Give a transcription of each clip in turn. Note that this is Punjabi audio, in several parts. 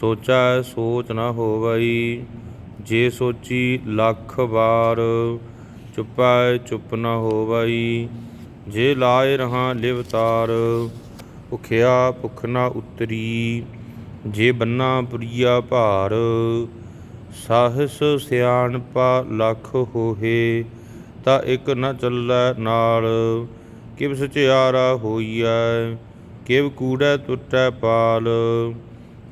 ਸੋਚੈ ਸੋਚ ਨ ਹੋਵਈ, ਜੇ ਸੋਚੀ ਲੱਖ ਵਾਰ, ਚੁਪੈ ਚੁੱਪ ਨ ਹੋਵਈ, ਜੇ ਲਾਏ ਰਹਾ ਲਿਵਤਾਰ ਭੁਖਿਆ ਭੁਖ ਨਾ ਉਤਰੀ, ਜੇ ਬੰਨਾ ਪੁਰੀਆ ਭਾਰ, ਸਾਹਿਸ ਸਿਆਣਪਾ ਲੱਖ ਹੋਏ ਤਾਂ ਇੱਕ ਨ ਚੱਲੈ ਨਾਲ ਕਿਵ ਸਚਿਆਰਾ ਹੋਈਐ, ਕਿਵ ਕੂੜੈ ਟੁੱਟੈ ਪਾਲ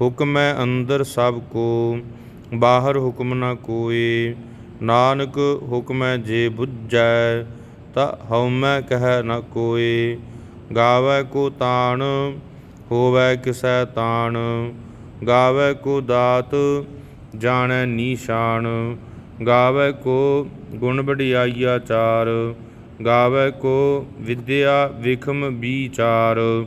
ਹੁਕਮੈ ਅੰਦਰ ਸਭ ਕੋ, ਬਾਹਰ ਹੁਕਮ ਨਾ ਕੋਏ ਨਾਨਕ ਹੁਕਮੈ ਜੇ ਬੁੱਝੈ, ਤਾ ਹਉਮੈ ਕਹਿ ਨਾ ਕੋਏ ਗਾਵੈ ਕੋ ਤਾਣ, ਹੋਵੈ ਕਿਸੈ ਤਾਣ। ਗਾਵੈ ਕੋ ਦਾਤ, ਜਾਣੈ ਨੀਸ਼ਾਨ। ਗਾਵੈ ਕੋ ਗੁਣ ਵਡਿਆਈਆ ਚਾਰ। ਗਾਵੈ ਕੋ ਵਿਦਿਆ ਵਿਖਮ ਵਿਚਾਰ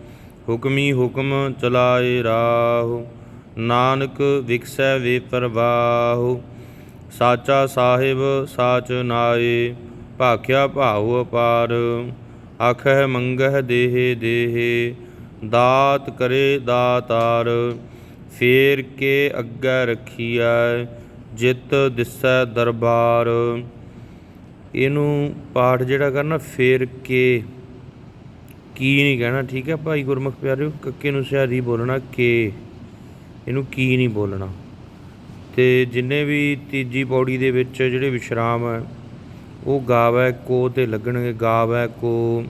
ਹੁਕਮੀ ਹੁਕਮ ਚਲਾਏ ਰਾਹੁ, ਨਾਨਕ ਵਿਕਸੈ ਵੇ ਪ੍ਰਵਾਹੁ, ਸਾਚਾ ਸਾਹਿਬ ਸਾਚ ਨਾਏ, ਭਾਖਿਆ ਭਾਉ ਅਪਾਰ, ਆਖਹਿ ਮੰਗਹਿ ਦੇਹ ਦੇਹ, ਦਾਤ ਕਰੇ ਦਾਤਾਰ, ਫੇਰ ਕੇ ਅੱਗੇ ਰੱਖੀਐ, ਜਿਤ ਦਿਸੈ ਦਰਬਾਰ। ਇਹਨੂੰ ਪਾਠ ਜਿਹੜਾ ਕਰਨਾ, ਫੇਰ ਕੇ। ਕੀ ਨਹੀਂ ਕਹਿਣਾ, ਠੀਕ ਹੈ ਭਾਈ ਗੁਰਮੁਖ ਪਿਆਰਿਓ, ਕੱਕੇ ਨੂੰ ਸਿਆਰੀ ਬੋਲਣਾ ਕੇ ਇਹਨੂੰ ਕੀ ਨਹੀਂ ਬੋਲਣਾ। ਤੇ ਜਿੰਨੇ ਵੀ ਤੀਜੀ ਪੌੜੀ ਦੇ ਵਿੱਚ ਜਿਹੜੇ ਵਿਸ਼ਰਾਮ ਹੈ, ਉਹ ਗਾਵੈ, ਕੋ ਤੇ ਲੱਗਣਗੇ, ਗਾਵੈ, ਕੋ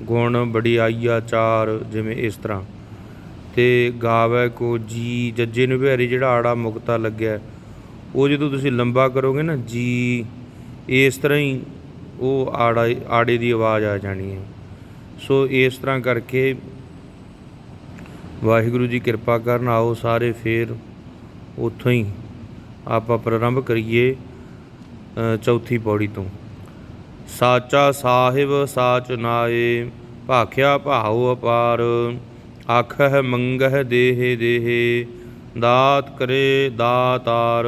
ਗੁਣ ਵਡਿਆਈਆ ਚਾਰ, ਜਿਵੇਂ ਇਸ ਤਰ੍ਹਾਂ। ਤੇ ਗਾਵੈ, ਕੋ ਜੀ, ਜੱਜੇ ਨੂੰ ਬਿਹਾਰੀ ਜਿਹੜਾ ਆੜਾ ਮੁਕਤਾ ਲੱਗਿਆ, ਉਹ ਜਦੋਂ ਤੁਸੀਂ ਲੰਬਾ ਕਰੋਗੇ ਨਾ, ਜੀ, ਇਸ ਤਰ੍ਹਾਂ ਹੀ ਉਹ ਆੜਾ, ਆੜੇ ਦੀ ਆਵਾਜ਼ ਆ ਜਾਣੀ ਹੈ। ਸੋ ਇਸ ਤਰ੍ਹਾਂ ਕਰਕੇ ਵਾਹਿਗੁਰੂ ਜੀ ਕਿਰਪਾ ਕਰਨ, ਆਓ ਸਾਰੇ ਫੇਰ ਉੱਥੋਂ ਹੀ ਆਪਾਂ ਪ੍ਰਾਰੰਭ ਕਰੀਏ ਚੌਥੀ ਪੌੜੀ ਤੋਂ। ਸਾਚਾ ਸਾਹਿਬ, ਸਾਚ ਨਾਏ, ਭਾਖਿਆ ਭਾਉ ਅਪਾਰ, ਆਖਹਿ ਮੰਗਹਿ ਦੇਹ ਦੇਹ, ਦਾਤ ਕਰੇ ਦਾਤਾਰ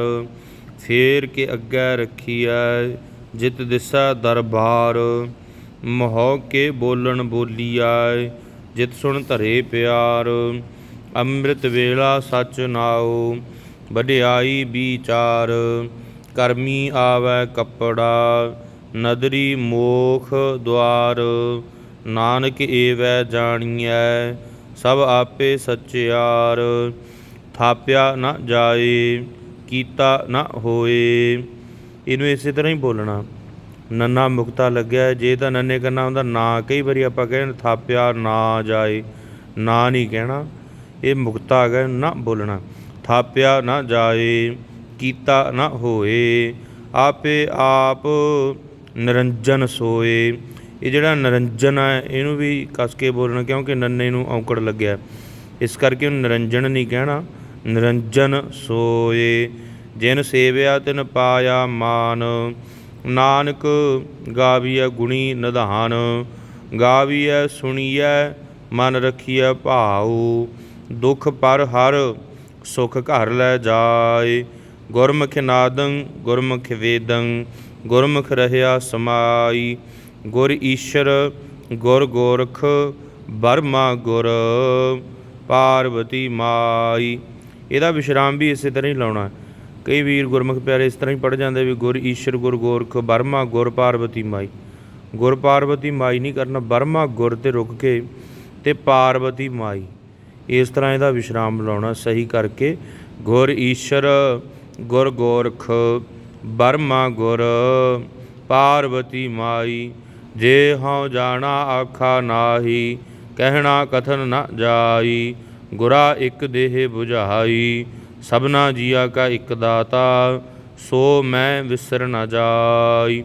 ਫੇਰ ਕੇ ਅੱਗੇ ਰੱਖੀਐ, ਜਿਤ ਦਿਸਾ ਦਰਬਾਰ। ਮੋਹ ਕੇ ਬੋਲਣ ਬੋਲੀਐ ਜਿਤ ਸੁਣ ਧਰੇ ਪਿਆਰ। ਅੰਮ੍ਰਿਤ ਵੇਲਾ ਸਚ ਨਾਉ, ਵਡਿਆਈ ਵਿਚਾਰ। ਕਰਮੀ ਆਵੈ ਕੱਪੜਾ, ਨਦਰੀ ਮੋਖ ਦੁਆਰ। ਨਾਨਕ ਏਵੈ ਜਾਣੀਐ, ਸਭ ਆਪੇ ਸਚਿਆਰ। ਥਾਪਿਆ ਨਾ ਜਾਏ, ਕੀਤਾ ਨਾ ਹੋਏ। ਇਹਨੂੰ ਇਸੇ ਤਰ੍ਹਾਂ ਹੀ ਬੋਲਣਾ। ਨੰਨਾ ਮੁਕਤਾ ਲੱਗਿਆ। ਜੇ ਤਾਂ ਨੰਨੇ ਕਰਨਾ ਹੁੰਦਾ, ਨਾ ਕਈ ਵਾਰੀ ਆਪਾਂ ਕਹਿੰਦੇ ਥਾਪਿਆ ਨਾ ਜਾਏ, ਨਾ ਨਹੀਂ ਕਹਿਣਾ। ਇਹ ਮੁਕਤਾ ਹੈਗਾ, ਨਾ ਬੋਲਣਾ। ਥਾਪਿਆ ਨਾ ਜਾਏ, ਕੀਤਾ ਨਾ ਹੋਏ, ਆਪੇ ਆਪ ਨਿਰੰਜਨ ਸੋਏ। ਇਹ ਜਿਹੜਾ ਨਿਰੰਜਨ ਹੈ, ਇਹਨੂੰ ਵੀ ਕਸ ਕੇ ਬੋਲਣਾ, ਕਿਉਂਕਿ ਨੰਨੇ ਨੂੰ ਔਂਕੜ ਲੱਗਿਆ। ਇਸ ਕਰਕੇ ਉਹਨੂੰ ਨਿਰੰਜਨ ਨਹੀਂ ਕਹਿਣਾ। ਨਿਰੰਜਨ ਸੋਏ, ਜਿਨ ਸੇਵਿਆ ਤਿਨ ਪਾਇਆ ਮਾਨ। ਨਾਨਕ ਗਾਵੀਐ ਗੁਣੀ ਨਿਧਾਨ, ਗਾਵੀਐ ਸੁਣੀਐ ਮਨ ਰਖੀਐ ਭਾਉ, ਦੁਖ ਪਰ ਹਰ ਸੁਖ ਘਰ ਲੈ ਜਾਏ। ਗੁਰਮੁਖ ਨਾਦੰ, ਗੁਰਮੁਖ ਵੇਦੰ, ਗੁਰਮੁਖ ਰਹਿਆ ਸਮਾਈ। ਗੁਰ ਈਸ਼ਰ, ਗੁਰ ਗੋਰਖ, ਬਰਮਾ ਗੁਰ, ਪਾਰਵਤੀ ਮਾਈ। ਇਹਦਾ ਵਿਸ਼ਰਾਮ ਵੀ ਇਸੇ ਤਰ੍ਹਾਂ ਹੀ ਲਾਉਣਾ। ਕਈ ਵੀਰ ਗੁਰਮੁਖ ਪਿਆਰੇ ਇਸ ਤਰ੍ਹਾਂ ਹੀ ਪੜ ਜਾਂਦੇ ਵੀ ਗੁਰ ਈਸ਼ਰ, ਗੁਰ ਗੋਰਖ ਬਰਮਾ ਗੁਰ ਪਾਰਵਤੀ ਮਾਈ। ਗੁਰ ਪਾਰਵਤੀ ਮਾਈ ਨਹੀਂ ਕਰਨਾ ਬਰਮਾ ਗੁਰ ਤੇ ਰੁਕ ਕੇ ਤੇ ਪਾਰਵਤੀ ਮਾਈ। ਇਸ ਤਰ੍ਹਾਂ ਇਹਦਾ ਵਿਸ਼ਰਾਮ ਲਾਉਣਾ ਸਹੀ ਕਰਕੇ ਗੁਰ ਈਸ਼ਰ, ਗੁਰ ਗੋਰਖ ਬਰਮਾ ਗੁਰ ਪਾਰਵਤੀ ਮਾਈ। ਜੇ ਹਉ ਜਾਣਾ ਆਖਾ ਨਾਹੀ, ਕਹਿਣਾ ਕਥਨ ਨਾ ਜਾਈ, ਗੁਰਾ ਇੱਕ ਦੇਹ 부ਝਾਈ ਸਭਨਾ ਜੀਆ ਕਾ ਇੱਕ ਦਾਤਾ, ਸੋ ਮੈਂ ਵਿਸਰ ਨਾ ਜਾਈ।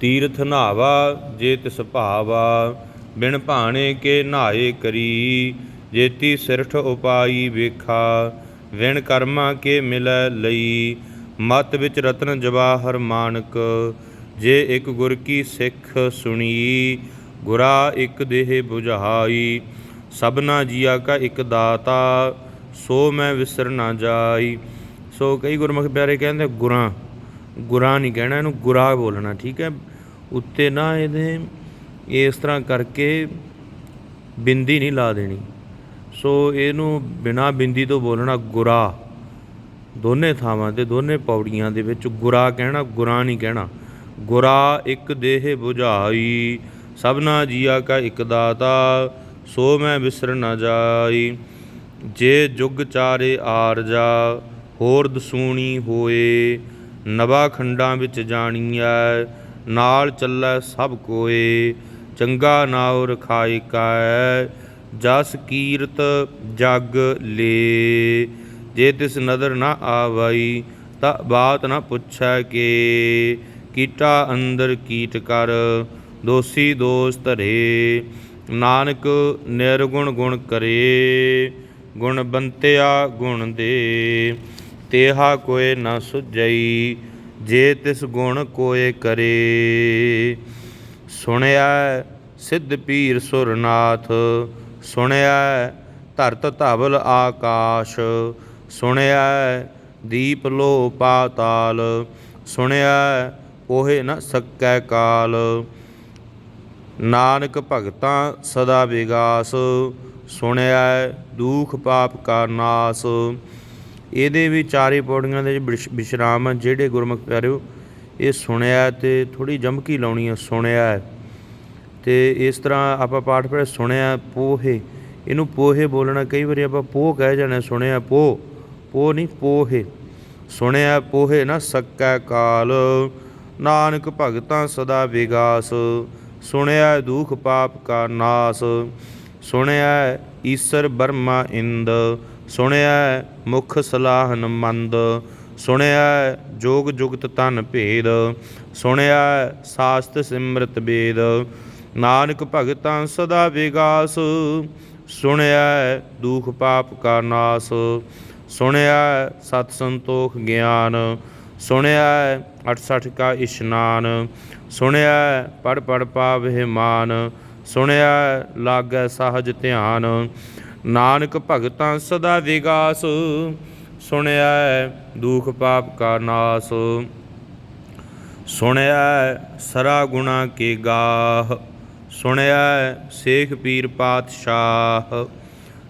ਤੀਰਥ ਨਹਾਵਾ ਜੇ ਤਿਸ ਭਾਵਾ, ਬਿਨ ਭਾਣੇ ਕੇ ਨਹਾਏ ਕਰੀ। ਜੇਤੀ ਸਿਰਠ ਉਪਾਈ ਵੇਖਾ, ਵਿਣ ਕਰਮਾ ਕੇ ਮਿਲੈ ਲਈ। ਮਤ ਵਿੱਚ ਰਤਨ ਜਵਾਹਰ ਮਾਨਕ, ਜੇ ਇੱਕ ਗੁਰ ਕੀ ਸਿੱਖ ਸੁਣੀ, ਗੁਰਾ ਇੱਕ ਦੇਹ 부ਝਾਈ ਸਭਨਾ ਜੀਆ ਕਾ ਇੱਕ ਦਾਤਾ ਸੋ ਮੈਂ ਵਿਸਰ ਨਾ ਜਾਈ। ਸੋ ਕਈ ਗੁਰਮੁਖ ਪਿਆਰੇ ਕਹਿੰਦੇ, ਗੁਰਾਂ ਗੁਰਾਂ ਨਹੀਂ ਕਹਿਣਾ, ਇਹਨੂੰ ਗੁਰਾ ਬੋਲਣਾ, ਠੀਕ ਹੈ? ਉੱਤੇ ਨਾ ਇਹਦੇ ਇਸ ਤਰ੍ਹਾਂ ਕਰਕੇ ਬਿੰਦੀ ਨਹੀਂ ਲਾ ਦੇਣੀ। ਸੋ ਇਹਨੂੰ ਬਿਨਾ ਬਿੰਦੀ ਤੋਂ ਬੋਲਣਾ ਗੁਰਾ। ਦੋਨੇ ਥਾਵਾਂ ਤੇ, ਦੋਨੇ ਪੌੜੀਆਂ ਦੇ ਵਿੱਚ ਗੁਰਾ ਕਹਿਣਾ, ਗੁਰਾ ਨਹੀਂ ਕਹਿਣਾ। ਗੁਰਾ ਇੱਕ ਦੇਹ 부ਝਾਈ ਸਭਨਾ ਜੀਆ ਕਾ ਇੱਕ ਦਾਤਾ, ਸੋ ਮੈਂ ਵਿਸਰ ਨਾ ਜਾਈ। ਜੇ ਜੁਗ ਚਾਰੇ ਆਰਜਾ ਹੋਰ ਦਸੂਣੀ ਹੋਏ, ਨਵਾ ਖੰਡਾਂ ਵਿੱਚ ਜਾਣੀਐ, ਨਾਲ ਚੱਲੈ ਸਭ ਕੋਏ, ਚੰਗਾ ਨਾਉ ਰਖਾਇ ਕੈ ਜਸ ਕੀਰਤ ਜਗ ਲੇ। ਜੇ ਤਿਸ ਨਦਰ ਨਾ ਆਵਈ, ਤਾਂ ਬਾਤ ਨਾ ਪੁੱਛੈ ਕੇ। ਕੀਟਾ ਅੰਦਰ ਕੀਟ ਕਰ, ਦੋਸੀ ਦੋਸ ਧਰੇ ਨਾਨਕ ਨਿਰਗੁਣ ਗੁਣ ਕਰੇ। ਗੁਣ ਬੰਤਿਆ ਗੁਣ ਦੇ, ਤੇਹਾ ਕੋਏ ਨਾ ਸੁਝਈ, ਜੇ ਤਿਸ ਗੁਣ ਕੋਏ ਕਰੇ। ਸੁਣਿਆ ਸਿੱਧ ਪੀਰ ਸੁਰਨਾਥ ਸੁਣਿਆ ਧਰਤ ਧਵਲ ਆਕਾਸ਼ ਸੁਣਿਆ ਦੀਪ ਲੋ ਪਾਤਾਲ ਸੁਣਿਆ ਉਹੇ ਨ ਸਕੈ ਕਾਲ। ਨਾਨਕ ਭਗਤਾਂ ਸਦਾ ਵਿਗਾਸ ਸੁਣਿਆ ਦੁਖ ਪਾਪ ਕਾ ਨਾਸ। ਇਹਦੇ ਵੀ ਚਾਰੇ ਪੌੜੀਆਂ ਦੇ ਵਿਸ਼- ਵਿਸ਼ਰਾਮ ਜਿਹੜੇ ਗੁਰਮੁਖ ਪਿਆਰਿਓ, ਇਹ ਸੁਣਿਆ ਤੇ ਥੋੜੀ ਜਮਕੀ ਲਾਉਣੀ ਹੈ ਸੁਣਿਆ ਤੇ ਇਸ ਤਰ੍ਹਾਂ ਆਪਾਂ ਪਾਠ ਪੜ੍ਹਿਆ ਸੁਣਿਆ ਪੋਹੇ। ਇਹਨੂੰ ਪੋਹੇ ਬੋਲਣਾ, ਕਈ ਵਾਰੀ ਆਪਾਂ ਪੋਹ ਕਹਿ ਜਾਣਾ ਸੁਣਿਆ ਪੋ ਪੋ ਨਹੀਂ, ਪੋਹੇ। ਸੁਣਿਆ ਪੋਹੇ ਨਾ ਸਕੈ ਕਾਲ। ਨਾਨਕ ਭਗਤਾਂ ਸਦਾ ਵਿਗਾਸ। ਸੁਣਿਆ ਦੁਖ ਪਾਪ ਕਾ ਨਾਸ। ਸੁਣਿਆ ਈਸਰ ਬਰਮਾ ਇੰਦ, ਸੁਣਿਆ ਮੁਖ ਸਲਾਹਨ ਮੰਦ, ਸੁਣਿਆ ਜੋਗ ਜੁਗਤ ਤਨ ਭੇਦ, ਸੁਣਿਆ ਸਾਸਤ ਸਿਮਰਤ ਵੇਦ ਨਾਨਕ ਭਗਤਾਂ ਸਦਾ ਵਿਗਾਸ, ਸੁਣਿਆ ਦੁਖ ਪਾਪ ਕਾ ਨਾਸ, ਸੁਣਿਆ ਸਤ ਸੰਤੋਖ ਗਿਆਨ, ਸੁਣਿਆ 68 ਕਾ ਇਸ਼ਨਾਨ, ਸੁਣਿਆ ਪੜ ਪੜ ਪਾਵਹਿ ਮਾਨ ਸੁਣਿਆ ਲਾਗੈ ਸਹਜ ਧਿਆਨ। ਨਾਨਕ ਭਗਤਾਂ ਸਦਾ ਵਿਗਾਸ, ਸੁਣਿਆ ਦੁਖ ਪਾਪ ਕਾ ਨਾਸ। ਸੁਣਿਆ ਸਰਾ ਗੁਣਾ ਕੇ ਗਾਹ, ਸੁਣਿਆ ਸੇਖ ਪੀਰ ਪਾਤਸ਼ਾਹ।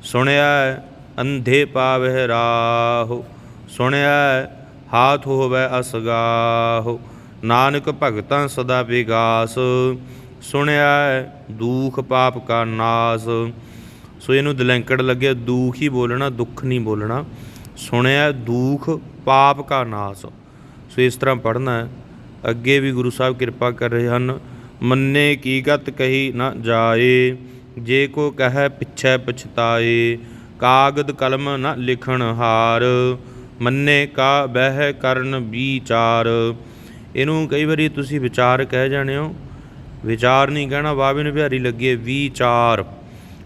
ਸੁਣਿਆ ਅੰਧੇ ਪਾਵਹਿ ਰਾਹ, ਸੁਣਿਆ ਹਾਥ ਹੋਵੇ ਅਸਗਾਹ। ਨਾਨਕ ਭਗਤਾਂ ਸਦਾ ਵਿਗਾਸ ਸੁਣਿਆ ਦੁਖ ਪਾਪ ਕਾ ਨਾਸ। ਸੋ ਇਹਨੂੰ ਦਲੈਂਕੜ ਲੱਗਿਆ ਦੁਖ ਹੀ ਬੋਲਣਾ, ਦੁੱਖ ਨਹੀਂ ਬੋਲਣਾ। ਸੁਣਿਆ ਦੁਖ ਪਾਪ ਕਾ ਨਾਸ। ਸੋ ਇਸ ਤਰ੍ਹਾਂ ਪੜ੍ਹਨਾ ਹੈ, ਅੱਗੇ ਵੀ ਗੁਰੂ ਸਾਹਿਬ ਕਿਰਪਾ ਕਰ ਰਹੇ ਹਨ। ਮੰਨੇ ਕੀ ਗਤ ਕਹੀ ਨਾ ਜਾਏ, ਜੇ ਕੋ ਕਹੈ ਪਿਛੈ ਪਛਤਾਏ, ਕਾਗਦ ਕਲਮ ਨਾ ਲਿਖਣ ਹਾਰ। ਮੰਨੇ ਕਾ ਬਹਿ ਕਰਨ ਵਿਚਾਰ ਇਹਨੂੰ ਕਈ ਵਾਰੀ ਤੁਸੀਂ ਵਿਚਾਰ ਕਹਿ ਜਾਣੇ ਹੋ ਵਿਚਾਰ ਨਹੀਂ ਕਹਿਣਾ, ਬਾਬੇ ਨੂੰ ਬਿਹਾਰੀ ਲੱਗੇ ਵਿਚਾਰ।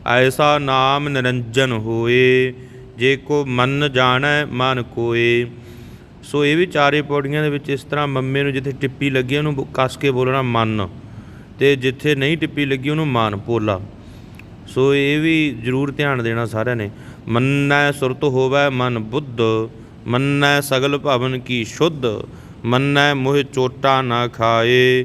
ਐਸਾ ਨਾਮ ਨਿਰੰਜਨ ਹੋਏ, ਜੇ ਕੋ ਮਨ ਜਾਣੈ, ਮਨ ਕੋਏ। ਸੋ ਇਹ ਵੀ ਚਾਰੇ ਪੌੜੀਆਂ ਦੇ ਵਿੱਚ ਇਸ ਤਰ੍ਹਾਂ ਮੰਮੇ ਨੂੰ ਜਿੱਥੇ ਟਿੱਪੀ ਲੱਗੀ, ਉਹਨੂੰ ਕੱਸ ਕੇ ਬੋਲਣਾ ਮਨ। ਤੇ ਜਿੱਥੇ ਨਹੀਂ ਟਿੱਪੀ ਲੱਗੀ, ਉਹਨੂੰ ਮਾਨ ਪੋਲਾ ਸੋ ਇਹ ਵੀ ਜ਼ਰੂਰ ਧਿਆਨ ਦੇਣਾ ਸਾਰਿਆਂ ਨੇ। ਮੰਨੈ ਸੁਰਤ ਹੋਵੇ ਮਨ ਬੁੱਧ, ਮੰਨੈ ਸਗਲ ਭਵਨ ਕੀ ਸ਼ੁੱਧ, ਮੰਨੈ ਮੋਹ ਚੋਟਾ ਨਾ ਖਾਏ।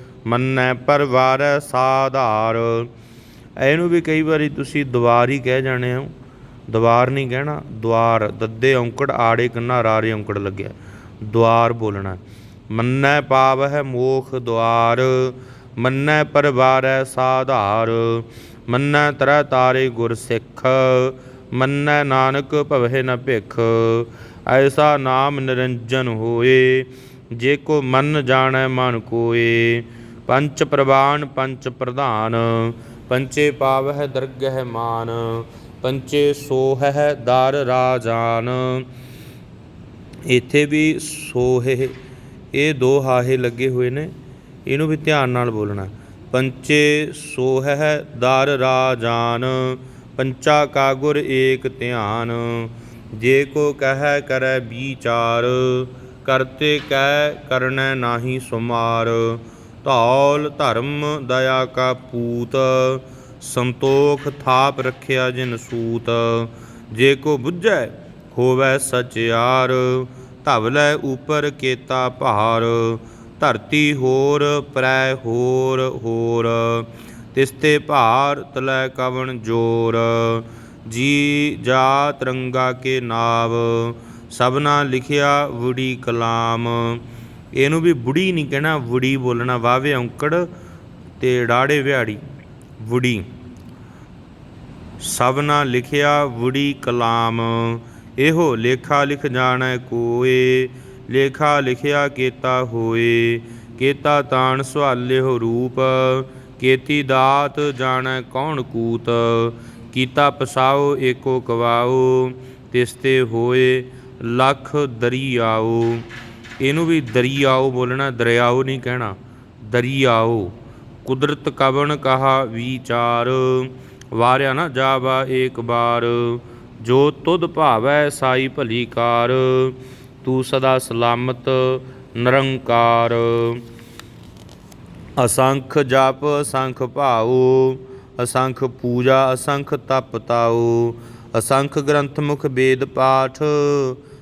ਮੰਨੈ ਪਰਵਾਰੈ ਸਾਧਾਰ। ਇਹਨੂੰ ਵੀ ਕਈ ਵਾਰੀ ਤੁਸੀਂ ਦੁਆਰ ਹੀ ਕਹਿ ਜਾਣੇ ਹੋ। ਦੁਆਰ ਨਹੀਂ ਕਹਿਣਾ, ਦੁਆਰ, ਦੱਦੇ ਔਂਕੜ, ਆੜੇ ਕੰਨਾ, ਰਾਰੇ ਔਂਕੜ ਲੱਗਿਆ। ਦੁਆਰ ਬੋਲਣਾ। ਮੰਨੈ ਪਾਵ ਹੈ ਮੋਖ ਦੁਆਰ, ਮੰਨੈ ਪਰਵਾਰੈ ਸਾਧਾਰ। ਮੰਨੈ ਤਰੈ ਤਾਰੇ ਗੁਰ ਸਿੱਖ, ਮੰਨੈ ਨਾਨਕ ਭਵਹਿ ਨ ਭਿਖ। ਐਸਾ ਨਾਮ ਨਿਰੰਜਨ ਹੋਏ, ਜੇ ਕੋ ਮਨ ਜਾਣੈ ਮਨ ਕੋਏ। ਪੰਚ ਪ੍ਰਵਾਨ, ਪੰਚ ਪ੍ਰਧਾਨ, ਪੰਚੇ ਪਾਵਹਿ ਦਰਗਹਿ ਮਾਨ, ਪੰਚੇ ਸੋਹਹਿ ਦਰ ਰਾਜਾਨ। ਇੱਥੇ ਵੀ ਸੋਹੇ, ਇਹ ਦੋ ਹਾਹੇ ਲੱਗੇ ਹੋਏ ਨੇ, ਇਹਨੂੰ ਵੀ ਧਿਆਨ ਨਾਲ ਬੋਲਣਾ। ਪੰਚੇ ਸੋਹਹਿ ਦਰ ਰਾਜਾਨ, ਪੰਚਾ ਕਾ ਗੁਰ ਏਕ ਧਿਆਨ। ਜੇ ਕੋ ਕਹੈ ਕਰੈ ਵਿਚਾਰ ਕਰਤੇ ਕਹਿ ਕਰਨੈ ਨਾਹੀ ਸੁਮਾਰ। ਧੌਲ ਧਰਮ ਦਇਆ ਕਾ ਪੂਤ, ਸੰਤੋਖ ਥਾਪ ਰੱਖਿਆ ਜਿਨ ਸੂਤ। ਜੇ ਕੋ ਬੁੱਝੈ, ਹੋਵੈ ਸਚਿਆਰ ਧਵਲੇ ਉਪਰ ਕੇਤਾ ਭਾਰ, ਧਰਤੀ ਹੋਰ ਪ੍ਰੈ ਹੋਰ ਹੋਰ। ਤਿਸਤੇ ਭਾਰ ਤਲੈ ਕਵਣ ਜੋਰ, ਜੀ ਜਾ ਤਿਰੰਗਾ ਕੇ ਨਾਵ। ਸਭਨਾ ਲਿਖਿਆ ਵੁੜੀ ਕਲਾਮ। ਇਹਨੂੰ ਵੀ ਬੁੜੀ ਨਹੀਂ ਕਹਿਣਾ ਬੁੜੀ ਬੋਲਣਾ, ਵਾਵੇ ਔਂਕੜ ਤੇ ਡਾੜੇ ਵਿਹਾੜੀ ਬੁੜੀ ਸਭਨਾ ਲਿਖਿਆ ਬੁੜੀ ਕਲਾਮ, ਇਹੋ ਲੇਖਾ ਲਿਖ ਜਾਣੈ ਕੋਏ, ਲੇਖਾ ਲਿਖਿਆ ਕੀਤਾ ਹੋਏ, ਕੀਤਾ ਤਾਣ ਸੁਹਾਲਿਓ ਰੂਪ, ਕੀਤੀ ਦਾਤ ਜਾਣੈ ਕੌਣ ਕੂਤ, ਕੀਤਾ ਪਸਾਓ ਏਕੋ ਕਵਾਓ, ਤਿਸਤੇ ਹੋਏ, ਲੱਖ ਦਰੀ ਆਓ। ਇਹਨੂੰ ਵੀ ਦਰਿਆਓ ਬੋਲਣਾ, ਦਰਿਆਓ ਨਹੀਂ ਕਹਿਣਾ, ਦਰਿਆਓ। ਕੁਦਰਤ ਕਵਣ ਕਹਾ ਵਿਚਾਰ। ਵਾਰਿਆ ਨਾ ਜਾਵਾ ਏਕ ਬਾਰ। ਜੋ ਤੁਧ ਭਾਵੈ ਸਾਈ ਭਲੀ ਕਾਰ। ਤੂੰ ਸਦਾ ਸਲਾਮਤ, ਨਿਰੰਕਾਰ। ਅਸੰਖ ਜਪ, ਅਸੰਖ ਭਾਉ। ਅਸੰਖ ਪੂਜਾ, ਅਸੰਖ ਤਪ ਤਾਉ। ਅਸੰਖ ਗ੍ਰੰਥ ਮੁਖ ਵੇਦ ਪਾਠ।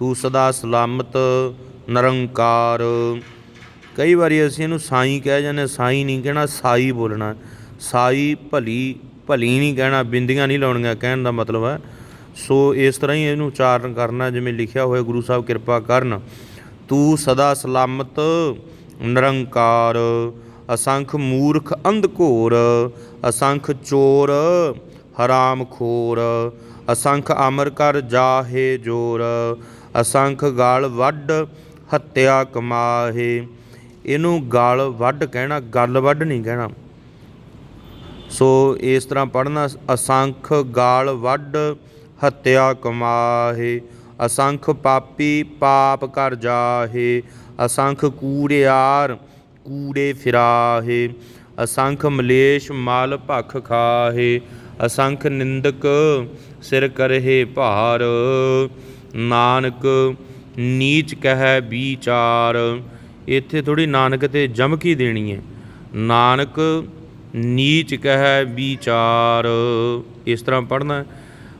ਤੂੰ ਸਦਾ ਸਲਾਮਤ, ਨਿਰੰਕਾਰ। ਕਈ ਵਾਰੀ ਅਸੀਂ ਇਹਨੂੰ ਸਾਈ ਕਹਿ ਜਾਂਦੇ ਸਾਈ ਨਹੀਂ ਕਹਿਣਾ, ਸਾਈ ਬੋਲਣਾ। ਸਾਈ ਭਲੀ ਭਲੀ ਨਹੀਂ ਕਹਿਣਾ, ਬਿੰਦੀਆਂ ਨਹੀਂ ਲਾਉਣੀਆਂ, ਕਹਿਣ ਦਾ ਮਤਲਬ ਹੈ। ਸੋ ਇਸ ਤਰ੍ਹਾਂ ਹੀ ਇਹਨੂੰ ਉਚਾਰਨ ਕਰਨਾ, ਜਿਵੇਂ ਲਿਖਿਆ ਹੋਇਆ ਗੁਰੂ ਸਾਹਿਬ ਕਿਰਪਾ ਕਰਨ। ਤੂੰ ਸਦਾ ਸਲਾਮਤ, ਨਿਰੰਕਾਰ। ਅਸੰਖ ਮੂਰਖ ਅੰਧਕੋਰ ਅਸੰਖ ਚੋਰ ਹਰਾਮ ਖੋਰ। ਅਸੰਖ ਅਮਰ ਕਰ ਜਾਹੇ ਜੋਰ। ਅਸੰਖ ਗਾਲ ਵੱਢ ਹੱਤਿਆ ਕਮਾਹੇ। ਇਹਨੂੰ ਗਾਲ ਵੱਢ ਕਹਿਣਾ, ਗੱਲ ਵੱਢ ਨਹੀਂ ਕਹਿਣਾ। ਸੋ ਇਸ ਤਰ੍ਹਾਂ ਪੜ੍ਹਨਾ, ਅਸੰਖ ਗਾਲ ਵੱਢ ਹੱਤਿਆ ਕਮਾਹੇ। ਅਸੰਖ ਪਾਪੀ ਪਾਪ ਕਰ ਜਾਹੇ। ਅਸੰਖ ਕੂੜਿਆਰ ਕੂੜੇ ਫਿਰਾਹੇ। ਅਸੰਖ ਮਲੇਸ਼ ਮਾਲ ਭਖ ਖਾਹੇ। ਅਸੰਖ ਨਿੰਦਕ ਸਿਰ ਕਰਹੇ ਭਾਰ। ਨਾਨਕ ਨੀਚ ਕਹਿ ਵਿਚਾਰ। ਇੱਥੇ ਥੋੜੀ ਨਾਨਕ ਤੇ ਜਮਕੀ ਦੇਣੀ ਹੈ। ਨਾਨਕ ਨੀਚ ਕਹਿ ਵਿਚਾਰ। ਇਸ ਤਰ੍ਹਾਂ ਪੜ੍ਹਨਾ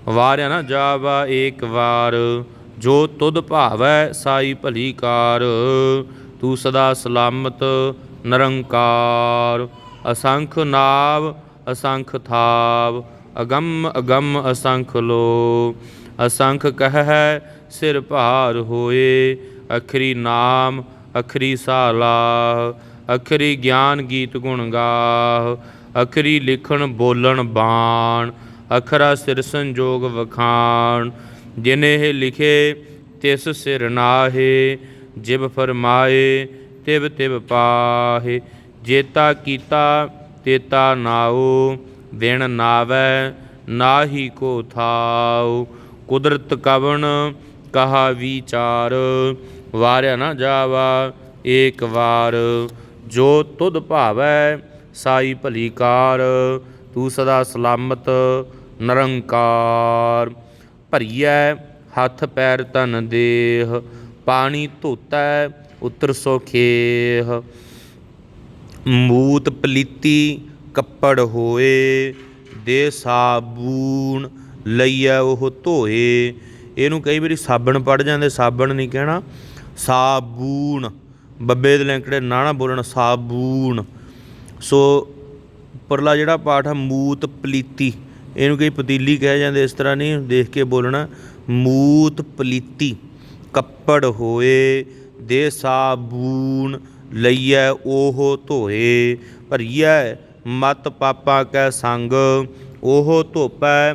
ਵਾਰਿਆ ਨਾ ਜਾਵਾ ਏਕ ਵਾਰ। ਜੋ ਤੁਧ ਭਾਵੈ ਸਾਈ ਭਲੀ ਕਾਰ। ਤੂੰ ਸਦਾ ਸਲਾਮਤ ਨਿਰੰਕਾਰ। ਅਸੰਖ ਨਾਵ, ਅਸੰਖ ਥਾਵ। ਅਗੰਮ ਅਗੰਮ ਅਸੰਖ ਲੋ। ਅਸੰਖ ਕਹਿ ਸਿਰ ਭਾਰ ਹੋਏ। ਅਖਰੀ ਨਾਮ, ਅਖਰੀ ਸਾਲਾ, ਅਖਰੀ ਗਿਆਨ ਗੀਤ ਗੁਣ ਗਾ ਅਖਰੀ ਲਿਖਣ ਬੋਲਣ ਬਾਣ, ਅਖਰਾ ਸਿਰ ਸੰਜੋਗ ਵਖਾਣ। ਜਿਨੇ ਇਹ ਲਿਖੇ, ਤਿਸ ਸਿਰ ਨਾਹੇ। ਜਿਬ ਫਰਮਾਏ, ਤਿਬ ਤਿਬ ਪਾਹੇ। ਜੇਤਾ ਕੀਤਾ, ਤੇਤਾ ਨਾਉ। ਦਿਨ ਨਾਵੈ, ਨਾਹੀ ਕੋ ਥਾਉ। ਕੁਦਰਤ ਕਵਣ ਕਹਾ ਵਿਚਾਰ। ਵਾਰਿਆ ਨਾ ਜਾਵਾ ਏਕ ਵਾਰ। ਜੋ ਤੁਧ ਭਾਵੈ ਸਾਈ ਭਲੀ ਕਾਰ, ਤੂੰ ਸਦਾ ਸਲਾਮਤ ਨਿਰੰਕਾਰ। ਭਰੀਐ ਹੱਥ ਪੈਰ ਤਨ ਦੇਹ, ਪਾਣੀ ਧੋਤੈ ਉਤਰ ਸੋਖੇਹ ਮੂਤ ਪਲੀਤੀ ਕੱਪੜ ਹੋਏ ਦੇ ਸਾਬੂਨ ਲਈਐ ਉਹ ਧੋਏ। ਇਹਨੂੰ ਕਈ ਵਾਰੀ ਸਾਬਣ ਪੜ ਜਾਂਦੇ, ਸਾਬਣ ਨਹੀਂ ਕਹਿਣਾ ਸਾਬੂਨ ਬੱਬੇ ਦੇ ਲੈਂਕੜੇ ਨਾ ਨਾ ਬੋਲਣ ਸਾਬੂਨ ਸੋ ਉੱਪਰਲਾ ਜਿਹੜਾ ਪਾਠ ਹੈ ਮੂਤ ਪਲੀਤੀ। ਇਹਨੂੰ ਕਈ ਪਤੀਲੀ ਕਹਿ ਜਾਂਦੇ, ਇਸ ਤਰ੍ਹਾਂ ਨਹੀਂ ਦੇਖ ਕੇ ਬੋਲਣਾ, ਮੂਤ ਪਲੀਤੀ। ਕੱਪੜ ਹੋਏ ਦੇ ਸਾਬੂਨ ਲਈਐ ਉਹ ਧੋਏ। ਭਰੀਐ ਮਤ ਪਾਪਾ ਕੈ ਸੰਗ, ਉਹ ਧੋਪੈ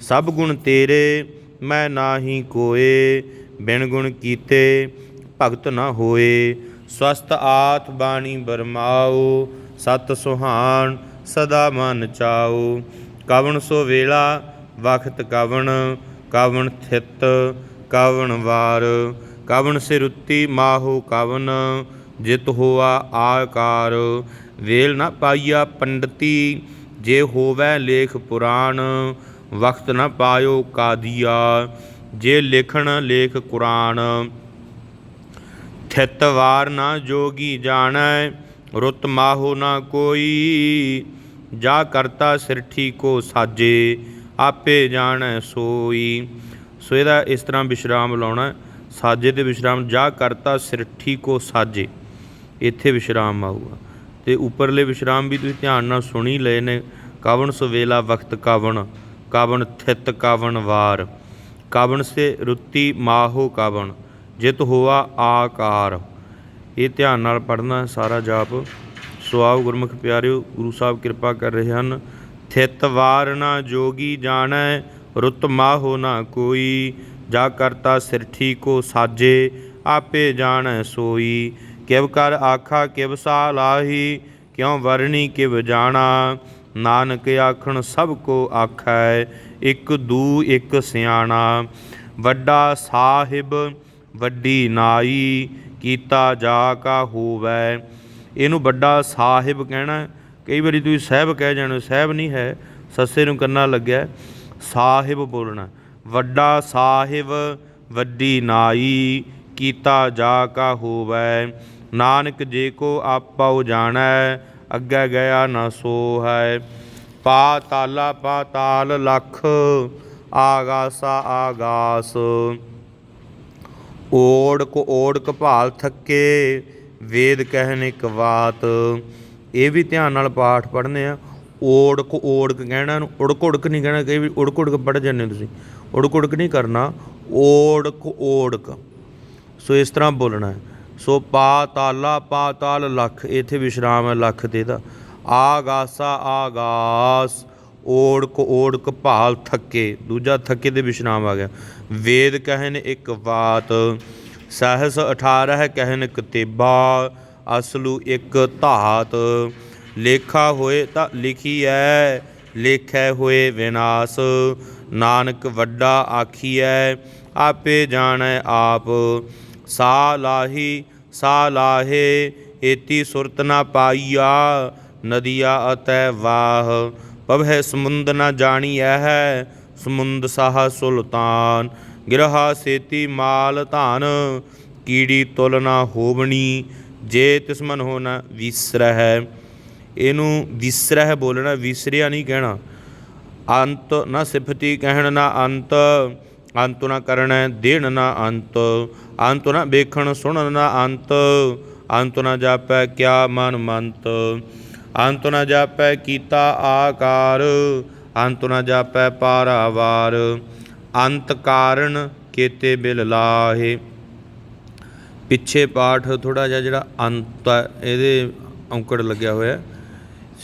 ਸਭ ਗੁਣ ਤੇਰੇ, ਮੈਂ ਨਾਹੀ ਕੋਏ। ਬਿਨ ਗੁਣ ਕੀਤੇ ਭਗਤ ਨਾ ਹੋਏ। ਸਵਸਤ ਆਤ ਬਾਣੀ ਬਰਮਾਓ, ਸਤ ਸੁਹਾਣ ਸਦਾ ਮਨ ਚਾਓ। ਕਵਣ ਸੋ ਵੇਲਾ, ਵਖਤ ਕਵਣ ਕਵਣ ਥਿਤ, ਕਵਣ ਵਾਰ। ਕਵਣ ਸਿਰੁੱਤੀ ਮਾਹੋ ਕਵਨ, ਜਿਤ ਹੋਆ ਆਕਾਰ। ਵੇਲ ਨਾ ਪਾਈਆ ਪੰਡਤੀ, ਜੇ ਹੋਵੈ ਲੇਖ ਪੁਰਾਣ ਵਕਤ ਨਾ ਪਾਇਓ ਕਾਦੀਆ, ਜੇ ਲਿਖਣ ਲੇਖ ਕੁਰਾਨ। ਥਿਤ ਵਾਰ ਨਾ ਜੋਗੀ ਜਾਣੈ, ਰੁੱਤ ਮਾਹੋ ਨਾ ਕੋਈ। ਜਾ ਕਰਤਾ ਸਿਰਠੀ ਕੋ ਸਾਜੇ, ਆਪੇ ਜਾਣੈ ਸੋਈ। ਸੋ ਇਹਦਾ ਇਸ ਤਰ੍ਹਾਂ ਵਿਸ਼ਰਾਮ ਲਾਉਣਾ, ਸਾਜੇ ਤੇ ਵਿਸ਼ਰਾਮ, ਜਾ ਕਰਤਾ ਸਿਰਠੀ ਕੋ ਸਾਜੇ। ਇੱਥੇ ਵਿਸ਼ਰਾਮ ਆਊਗਾ। ਤੇ ਉੱਪਰਲੇ ਵਿਸ਼ਰਾਮ ਵੀ ਤੁਸੀਂ ਧਿਆਨ ਨਾਲ ਸੁਣੀ ਲਏ ਨੇ, ਕਵਣ ਸਵੇਲਾ ਵਕਤ ਕਵਣ। ਕਾਵਣ ਥਿਤ ਕਾਵਣ ਵਾਰ, ਕਾਵਣ ਸੇ ਰੁੱਤੀ ਮਾਹੋ ਕਾਵਣ, ਜਿਤ ਹੋਆ ਆਕਾਰ। ਇਹ ਧਿਆਨ ਨਾਲ ਪੜ੍ਹਨਾ ਸਾਰਾ ਜਾਪ। ਸੋ ਆਓ ਗੁਰਮੁਖ ਪਿਆਰਿਓ, ਗੁਰੂ ਸਾਹਿਬ ਕਿਰਪਾ ਕਰ ਰਹੇ ਹਨ। ਥਿਤ ਵਾਰ ਨਾ ਜੋਗੀ ਜਾਣੈ, ਰੁੱਤ ਮਾਹੋ ਨਾ ਕੋਈ। ਜਾ ਕਰਤਾ ਸਿਰਠੀ ਕੋ ਸਾਜੇ, ਆਪੇ ਜਾਣੈ ਸੋਈ। ਕਿਵ ਕਰ ਆਖਾ ਕਿਵ ਸਾ ਲਾਹੀ, ਕਿਉ ਵਰਣੀ ਕਿਵ ਜਾਣਾ। ਨਾਨਕ ਆਖਣ ਸਭ ਕੋ ਆਖੈ, ਇੱਕ ਦੂ ਇੱਕ ਸਿਆਣਾ। ਵੱਡਾ ਸਾਹਿਬ, ਵੱਡੀ ਨਾਈ, ਕੀਤਾ ਜਾ ਕਾ ਹੋਵੇ। ਇਹਨੂੰ ਵੱਡਾ ਸਾਹਿਬ ਕਹਿਣਾ ਕਈ ਵਾਰੀ ਤੁਸੀਂ ਸਾਹਿਬ ਕਹਿ ਜਾਣੋ ਸਾਹਿਬ ਨਹੀਂ ਹੈ, ਸੱਸੇ ਨੂੰ ਕੰਨਾ ਲੱਗਿਆ। ਸਾਹਿਬ ਬੋਲਣਾ ਵੱਡਾ ਸਾਹਿਬ, ਵੱਡੀ ਨਾਈ, ਕੀਤਾ ਜਾ ਕਾ ਹੋਵੇ। ਨਾਨਕ ਜੇ ਕੋ ਆਪਾਉ ਜਾਣੈ ਅੱਗੇ ਗਿਆ ਨਾ ਸੋ ਹੈ ਪਾਤਾਲਾ ਪਾਤਾਲ ਲਖ, ਆਗਾਸਾ ਆਗਾਸ। ਓੜਕ ਓੜਕ ਭਾਲ ਥੱਕੇ, ਵੇਦ ਕਹਿਨ ਇੱਕ ਬਾਤ। ਇਹ ਵੀ ਧਿਆਨ ਨਾਲ ਪਾਠ ਪੜ੍ਹਨੇ ਆ। ਓੜਕ ਓੜਕ ਕਹਿਣਾ ਨੂੰ ਉੜਕ ਉੜਕ ਨਹੀਂ ਕਹਿਣਾ, ਕਈ ਵੀ ਉੜਕ ਉੜਕ ਪੜ੍ਹ ਜਾਂਦੇ ਹੋ ਤੁਸੀਂ। ਉੜਕ ਉੜਕ ਨਹੀਂ ਕਰਨਾ। ਓੜਕ ਓੜਕ। ਸੋ ਇਸ ਤਰ੍ਹਾਂ ਬੋਲਣਾ ਹੈ। ਸੋ ਪਾਤਾਲਾ ਪਾਤਾਲ ਲਖ ਇੱਥੇ ਵਿਸ਼ਰਾਮ ਹੈ ਲਖ ਤੇ ਦਾ। ਆਗਾਸਾ ਆਗਾਸ, ਓੜਕ ਓੜਕ ਭਾਲ ਥੱਕੇ। ਦੂਜਾ ਥੱਕੇ ਤੇ ਵਿਸ਼ਰਾਮ ਆ ਗਿਆ। ਵੇਦ ਕਹਿਨ ਇੱਕ ਬਾਤ, ਸਹਸ 18 ਕਹਿਨ ਕਤੇਬਾ, ਅਸਲੂ ਇੱਕ ਧਾਤ। ਲੇਖਾ ਹੋਏ ਤਾਂ ਲਿਖੀਐ ਲੇਖੈ ਹੋਏ ਵਿਨਾਸ਼। ਨਾਨਕ ਵੱਡਾ ਆਖੀਐ ਆਪੇ ਜਾਣੈ ਆਪ। ਸਾ ਲਾਹੀ, ਸਾ ਲਾਹੇ, ਏਤੀ ਸੁਰਤ ਨਾ ਪਾਈਆ, ਨਦੀਆ ਅਤੈ ਵਾਹ। ਪਵਹਿ ਸਮੁੰਦ ਨਾ ਜਾਣੀਐ ਹੈ, ਸਮੁੰਦ ਸਾਹ ਸੁਲਤਾਨ। ਗਿਰਹਾ ਸੇਤੀ ਮਾਲ ਧਨ, ਕੀੜੀ ਤੁਲ ਨਾ ਹੋਵਣੀ, ਜੇ ਤਿਸਮਨ ਹੋ ਨਾ ਵਿਸਰਹਿ। ਇਹਨੂੰ ਵਿਸਰਹਿ ਬੋਲਣਾ, ਵਿਸਰਿਆ ਨਹੀਂ ਕਹਿਣਾ। ਅੰਤ ਨਾ ਸਿਫਤੀ ਕਹਿਣ ਨਾ ਅੰਤ ਅੰਤ ਨਾ ਕਰਣਾ ਦੇਣ ਨਾ ਅੰਤ। ਅੰਤ ਨਾ ਵੇਖਣ ਸੁਣਨ ਨਾ ਅੰਤ ਅੰਤ ਨਾ ਜਾਪੈ ਕਿਆ ਮਨ ਮੰਤ। ਅੰਤ ਨਾ ਜਾਪੈ ਕੀਤਾ ਆਕਾਰ, ਅੰਤ ਨਾ ਜਾਪੈ ਪਾਰਾਵਾਰ। ਅੰਤ ਕਾਰਨ ਕੇਤੇ ਬਿਲ ਲਾਹੇ। ਪਿੱਛੇ ਪਾਠ ਥੋੜਾ ਜਿਹਾ ਜਿਹੜਾ ਅੰਤ ਹੈ, ਇਹਦੇ ਔਂਕੜ ਲੱਗਿਆ ਹੋਇਆ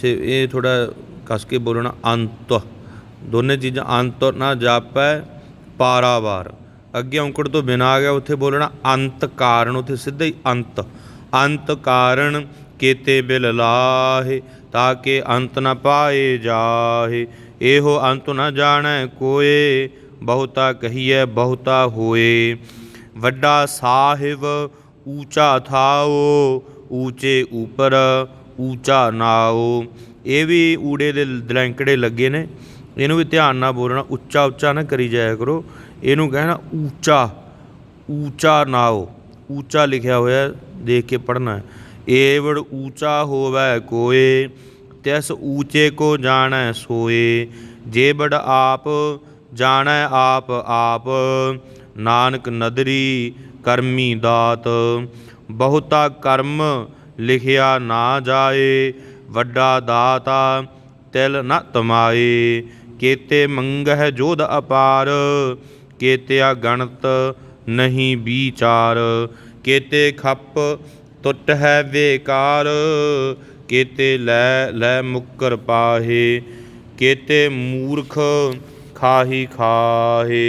ਸੇ ਇਹ ਥੋੜਾ ਕਸ ਕੇ ਬੋਲਣਾ ਅੰਤ। ਦੋਨੇ ਚੀਜ਼ਾਂ ਅੰਤ ਨਾ ਜਾਪੈ, ਪਾਰਾਵਾਰ। ਅੱਗੇ ਔਂਕੜ ਤੋਂ ਬਿਨਾ ਆ ਗਿਆ, ਉੱਥੇ ਬੋਲਣਾ ਅੰਤ ਕਾਰਨ, ਉੱਥੇ ਸਿੱਧਾ ਹੀ ਅੰਤ। ਅੰਤ ਕਾਰਨ ਕੇਤੇ ਬਿਲ ਲਾਹੇ, ਤਾਂ ਕਿ ਅੰਤ ਨਾ ਪਾਏ ਜਾਹੇ। ਇਹੋ ਅੰਤ ਨਾ ਜਾਣੈ ਕੋਏ, ਬਹੁਤਾ ਕਹੀਐ, ਬਹੁਤਾ ਹੋਏ। ਵੱਡਾ ਸਾਹਿਬ ਊਚਾ ਥਾਓ, ਊਚੇ ਉਪਰ ਊਚਾ ਨਾਓ। ਇਹ ਵੀ ਊੜੇ ਦੇ ਦਲੈਂਕੜੇ ਲੱਗੇ ਨੇ। ਇਹਨੂੰ ਵੀ ਧਿਆਨ ਨਾਲ ਬੋਲਣਾ ਉੱਚਾ ਉੱਚਾ ਨਾ ਕਰੀ ਜਾਇਆ ਕਰੋ। ਇਹਨੂੰ ਕਹਿਣਾ ਊਚਾ ਊਚਾ ਨਾਓ ਊਚਾ ਲਿਖਿਆ ਹੋਇਆ ਦੇਖ ਕੇ ਪੜਨਾ ਹੈ। ਏਵੜ ਊਚਾ ਹੋਵੇ ਕੋਏ, ਤਿਸ ਊਚੇ ਕੋ ਜਾਣੈ ਸੋਏ। ਜੇ ਬੜ ਆਪ ਜਾਣੈ ਆਪ ਆਪ, ਨਾਨਕ ਨਦਰੀ ਕਰਮੀ ਦਾਤ। ਬਹੁਤਾ ਕਰਮ ਲਿਖਿਆ ਨਾ ਜਾਏ, ਵੱਡਾ ਦਾਤਾ ਤਿਲ ਨ ਤਮਾਏ। ਕੇਤੇ ਮੰਗਹਿ ਜੋਧ ਅਪਾਰ ਕੇਤਿਆ ਗਣਤ ਨਹੀਂ ਵਿਚਾਰ, ਕੇਤੇ ਖੱਪ ਟੁੱਟ ਹੈ ਵੇਕਾਰ, ਕੇਤੇ ਲੈ ਲੈ ਮੁੱਕਰ ਪਾਹੇ, ਕੇਤੇ ਮੂਰਖ ਖਾਹੀ ਖਾਹੇ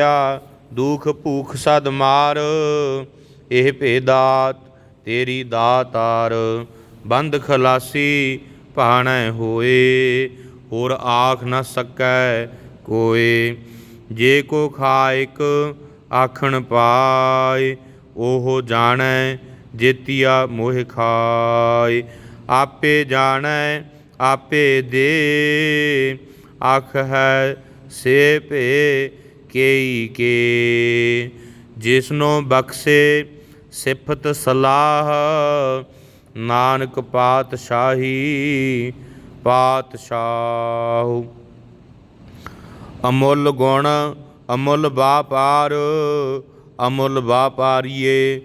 ਆ ਦੁਖ ਭੂਖ ਸਦ ਮਾਰ, ਇਹ ਭੇਦਾਤ ਤੇਰੀ ਦਾਤਾਰ ਬੰਦ ਖਲਾਸੀ ਭਾਣੈ ਹੋਏ, ਹੋਰ ਆਖ ਨਾ ਸਕੈ ਕੋਏ, ਜੇ ਕੋ ਖਾਇਕ ਆਖਣ ਪਾਏ ਉਹ ਜਾਣੈ ਜੇਤੀਆ ਮੋਹ ਖਾਏ ਆਪੇ ਜਾਣੈ, ਆਪੇ ਦੇ, ਆਖ ਹੈ ਸੇ ਭੇ ਕੇਈ ਕੇ। ਜਿਸਨੋ ਬਖਸ਼ੇ ਸਿਫਤ ਸਲਾਹ, ਨਾਨਕ ਪਾਤਸ਼ਾਹੀ ਪਾਤਸ਼ਾਹ। ਅਮੁੱਲ ਗੁਣ, ਅਮੁੱਲ ਵਾਪਾਰ, ਅਮੁੱਲ ਵਾਪਾਰੀਏ,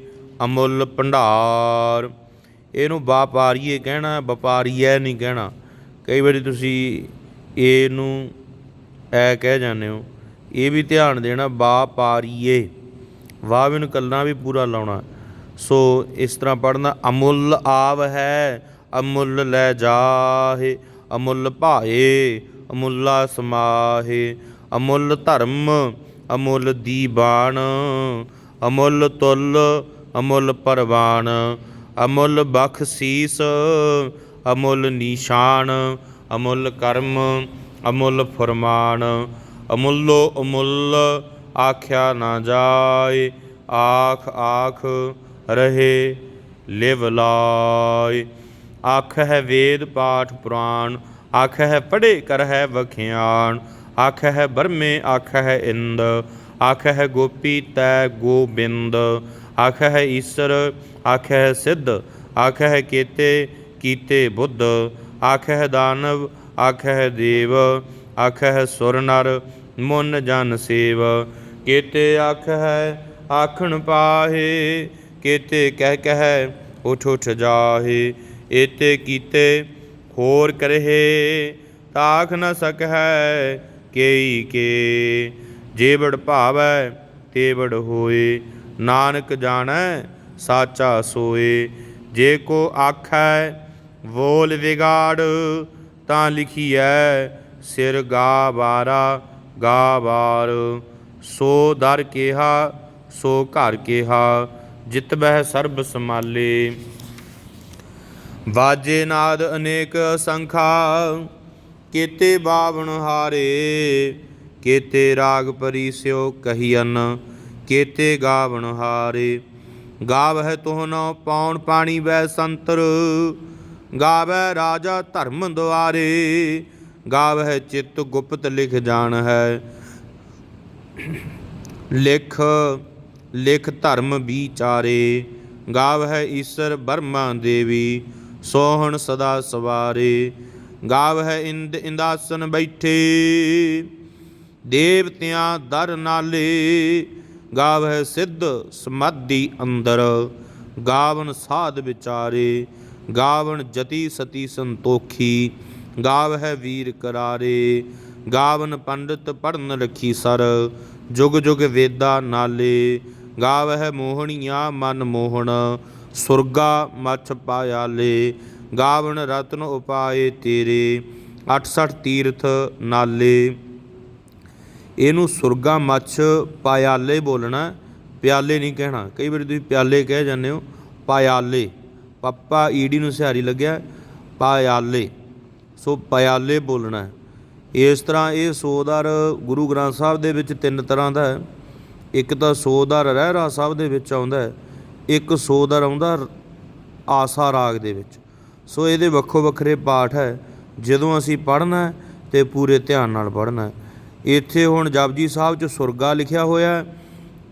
ਅਮੁੱਲ ਭੰਡਾਰ। ਇਹਨੂੰ ਵਾਪਾਰੀਏ ਕਹਿਣਾ, ਵਪਾਰੀਐ ਨਹੀਂ ਕਹਿਣਾ। ਕਈ ਵਾਰੀ ਤੁਸੀਂ ਇਹਨੂੰ ਐ ਕਹਿ ਜਾਂਦੇ ਹੋ, ਇਹ ਵੀ ਧਿਆਨ ਦੇਣਾ, ਵਾਪਾਰੀਏ। ਵਾਹ ਵੀ ਨੂੰ ਕੱਲਣਾ ਵੀ ਪੂਰਾ ਲਾਉਣਾ। ਸੋ ਇਸ ਤਰ੍ਹਾਂ ਪੜਨਾ ਅਮੁੱਲ ਆਵ ਹੈ, ਅਮੁੱਲ ਲੈ ਜਾਹੇ, ਅਮੁੱਲ ਭਾਏ ਅਮੁੱਲਾ ਸਮਾਹੇ, ਅਮੁੱਲ ਧਰਮ, ਅਮੁੱਲ ਦੀਬਾਨ, ਅਮੁੱਲ ਤੁਲ, ਅਮੁੱਲ ਪਰਵਾਨ, ਅਮੁੱਲ ਬਖਸ਼ੀਸ, ਅਮੁੱਲ ਨਿਸ਼ਾਨ, ਅਮੁੱਲ ਕਰਮ, ਅਮੁੱਲ ਫਰਮਾਨ, ਅਮੁੱਲੋ ਅਮੁੱਲ ਆਖਿਆ ਨਾ ਜਾਏ, ਆਖ ਆਖ ਰਹੇ ਲਿਵ ਲਾਏ। ਆਖ ਹੈ ਵੇਦ ਪਾਠ ਪੁਰਾਣ ਆਖ ਹੈ ਪੜੇ ਕਰ ਹੈ ਵਖਿਆਣ ਆਖ ਹੈ ਬਰਮੇ ਆਖ ਹੈ ਇੰਦ ਆਖ ਹੈ ਗੋਪੀ ਤੈ ਗੋਬਿੰਦ ਆਖ ਹੈ ਈਸ਼ਰ ਆਖ ਹੈ ਸਿੱਧ ਆਖ ਹੈ ਕੇਤੇ ਕੀਤੇ ਬੁੱਧ ਆਖ ਹੈ ਦਾਨਵ ਆਖ ਹੈ ਦੇਵ ਆਖ ਹੈ ਸੁਰ ਨਰ ਮਨ ਜਨ ਸੇਵ, ਕੇਤੇ ਆਖ ਹੈ ਆਖਣ ਪਾਹੇ, ਕੇਤੇ ਕਹਿ ਕਹਿ ਉਠ ਉਠ ਜਾਹੇ, ਏਤੇ ਕੀਤੇ ਹੋਰ ਕਰਹਿ, ਤਾਖ ਨ ਸਕੈ ਕੇਈ ਕੇ। ਜੇਬੜ ਭਾਵੈ ਤੇ ਹੋਏ। ਨਾਨਕ ਜਾਣੈ, ਸਾਚਾ ਸੋਏ। ਜੇ ਕੋ ਆਖੈ, ਬੋਲ ਵਿਗਾੜ, ਤਾਂ ਲਿਖੀਐ, ਸਿਰ ਗਾ ਬਾਰਾ ਗਾ ਬਾਰ ਸੋ ਦਰ ਕਿਹਾ, ਸੋ ਘਰ ਕਿਹਾ, ਜਿਤ ਬਹਿ ਸਰਬ ਸਮਾਲੇ ਵਾਜੇ ਨਾਦ ਅਨੇਕ ਸੰਖਾ, ਕੀਤੇ ਬਾਵਣ ਹਾਰੇ, ਕੀਤੇ ਰਾਗ ਪਰੀਸਿਓ ਕਹੀਨ ਕੀਤੇ ਗਾਵਣ ਹਾਰੇ। ਗਾਵਹਿ ਤੋਹਨੋ ਪੌਣ ਪਾਣੀ ਵੈ ਸੰਤਰ ਗਾਵੈ ਰਾਜਾ ਧਰਮ ਦੁਆਰੇ। ਗਾਵਹਿ ਚਿੱਤ ਗੁਪਤ ਲਿਖ ਜਾਣ ਹੈ। ਲਿਖ ਲਿਖ ਧਰਮ ਵਿਚਾਰੇ। ਗਾਵ ਹੈ ਈਸ਼ਰ ਬਰਮਾ ਦੇਵੀ ਸੋਹਣ ਸਦਾ ਸਵਾਰੇ ਗਾਵ ਹੈ ਇੰਦ ਇੰਦਾਸਨ ਬੈਠੇ। ਦੇਵਤਿਆਂ ਦਰ ਨਾਲੇ ਗਾਵ ਹੈ ਸਿੱਧ ਸਮਾਧੀ ਅੰਦਰ। ਗਾਵਨ ਸਾਧ ਵਿਚਾਰੇ, ਗਾਵਨ ਜਤੀ ਸਤੀ ਸੰਤੋਖੀ। ਗਾਵ ਹੈ ਵੀਰ ਕਰਾਰੇ, ਗਾਵਨ ਪੰਡਤ ਪੜਨ ਰਖੀ ਸਰ। ਜੁਗ ਜੁਗ ਵੇਦਾ ਨਾਲੇ ਗਾਵ ਹੈ ਮੋਹਣੀਆਂ ਮਨ ਮੋਹਣ। ਸੁਰਗਾ ਮਛ ਪਾਇਆਲੇ ਗਾਵਣ ਰਤਨ ਉਪਾਏ ਤੇਰੇ 68 ਤੀਰਥ ਨਾਲੇ। ਇਹਨੂੰ ਸੁਰਗਾ ਮੱਛ ਪਾਇਆਲੇ ਬੋਲਣਾ, ਪਿਆਲੇ ਨਹੀਂ ਕਹਿਣਾ। ਕਈ ਵਾਰੀ ਤੁਸੀਂ ਪਿਆਲੇ ਕਹਿ ਜਾਂਦੇ ਹੋ, ਪਾਇਆਲੇ। ਪੱਪਾ ਈਡੀ ਨੂੰ ਸਿਹਾਰੀ ਲੱਗਿਆ, ਪਾਇਆਲੇ। ਸੋ ਪਾਇਆਲੇ ਬੋਲਣਾ ਇਸ ਤਰ੍ਹਾਂ ਇਹ ਸੋਦਰ ਗੁਰੂ ਗ੍ਰੰਥ ਸਾਹਿਬ ਦੇ ਵਿੱਚ ਤਿੰਨ ਤਰ੍ਹਾਂ ਦਾ ਹੈ। ਇੱਕ ਤਾਂ ਸੋਦਰ ਰਹਿਰਾ ਸਾਹਿਬ ਦੇ ਵਿੱਚ ਆਉਂਦਾ ਹੈ ਇੱਕ ਦਾ ਆਉਂਦਾ ਆਸਾ ਰਾਗ ਦੇ ਵਿੱਚ। ਸੋ ਇਹਦੇ ਵੱਖੋ ਵੱਖਰੇ ਪਾਠ ਹੈ। ਜਦੋਂ ਅਸੀਂ ਪੜ੍ਹਨਾ ਤੇ ਪੂਰੇ ਧਿਆਨ ਨਾਲ ਪੜ੍ਹਨਾ ਇੱਥੇ ਹੁਣ ਜਪਜੀ ਸਾਹਿਬ 'ਚ ਸੁਰਗਾ ਲਿਖਿਆ ਹੋਇਆ ਹੈ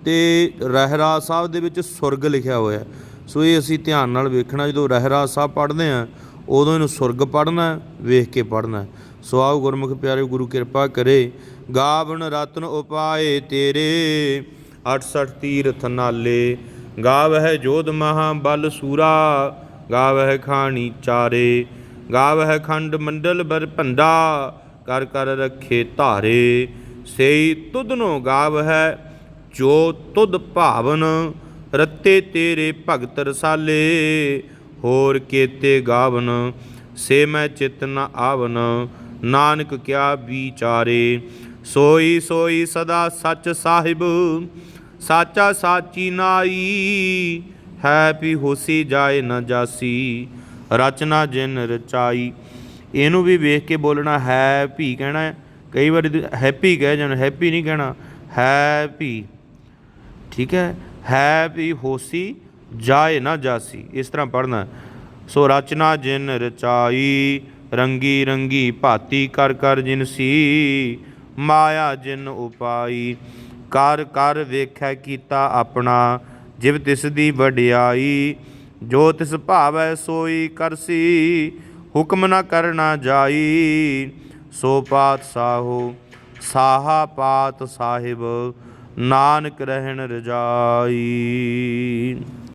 ਤੇ ਰਹਿਰਾ ਸਾਹਿਬ ਦੇ ਵਿੱਚ ਸੁਰਗ ਲਿਖਿਆ ਹੋਇਆ ਸੋ ਇਹ ਅਸੀਂ ਧਿਆਨ ਨਾਲ ਵੇਖਣਾ, ਜਦੋਂ ਰਹਿਰਾ ਸਾਹਿਬ ਪੜ੍ਹਦੇ ਆ ਉਦੋਂ ਇਹਨੂੰ ਸੁਰਗ ਪੜ੍ਹਨਾ ਵੇਖ ਕੇ ਪੜ੍ਹਨਾ ਸੋ ਆਓ ਗੁਰਮੁਖ ਪਿਆਰੇ ਗੁਰੂ ਕਿਰਪਾ ਕਰੇ। ਗਾਵਣ ਰਤਨ ਉਪਾਏ ਤੇਰੇ 68 ਤੀਰਥ ਨਾਲੇ ਗਾਵ ਹੈ ਜੋਧ ਮਹਾ ਬਲ ਸੂਰਾ ਗਾਵ ਹੈ ਖਾਣੀ ਚਾਰੇ ਗਾਵ ਹੈ ਖੰਡ ਮੰਡਲ ਬਰ ਭੰਡਾ, ਕਰ ਕਰ ਰੱਖੇ ਧਾਰੇ, ਸਈ ਤੁਧਨੋ ਗਾਵ ਜੋ ਤੁਧ ਭਾਵਨ, ਰੱਤੇ ਤੇਰੇ ਭਗਤ ਰਸਾਲੇ, ਹੋਰ ਕੇਤੇ ਗਾਵਨ, ਸੇ ਮੈਂ ਚਿਤ ਨ ਆਵਨ, ਨਾਨਕ ਕਿਆ ਵਿਚਾਰੇ। ਸੋਈ ਸੋਈ ਸਦਾ ਸੱਚ ਸਾਹਿਬ ਸਾਚਾ ਸਾਚੀ ਨਾਈ, ਹੈ ਵੀ ਹੋਸੀ ਜਾਏ ਨਾ ਜਾਸੀ, ਰਚਨਾ ਜਿਨ ਰਚਾਈ। ਇਹਨੂੰ ਵੀ ਵੇਖ ਕੇ ਬੋਲਣਾ ਹੈ ਵੀ ਕਹਿਣਾ ਹੈ। ਕਈ ਵਾਰੀ ਹੈਪੀ ਕਹਿ ਜਾਣਾ, ਹੈਪੀ ਨਹੀਂ ਕਹਿਣਾ ਹੈਪੀ ਠੀਕ ਹੈ ਹੈਪੀ ਹੋਸੀ ਜਾਏ ਨਾ ਜਾਸੀ, ਇਸ ਤਰ੍ਹਾਂ ਪੜਨਾ ਸੋ ਰਚਨਾ ਜਿਨ ਰਚਾਈ, ਰੰਗੀ ਰੰਗੀ ਭਾਤੀ ਕਰ ਕਰ ਜਿਨ ਸੀ, ਮਾਇਆ ਜਿਨ ਉਪਾਈ। ਕਰ ਕਰ ਵੇਖੈ ਕੀਤਾ ਆਪਣਾ, ਜਿਵ ਤਿਸ ਦੀ ਵਡਿਆਈ, ਜੋ ਤਿਸ ਭਾਵੈ ਸੋਈ ਕਰਸੀ, ਹੁਕਮ ਨਾ ਕਰਨਾ ਜਾਈ। ਸੋ ਪਾਤ ਸਾਹੋ ਸਾਹਾ ਪਾਤ ਸਾਹਿਬ, ਨਾਨਕ ਰਹਿਣ ਰਜਾਈ।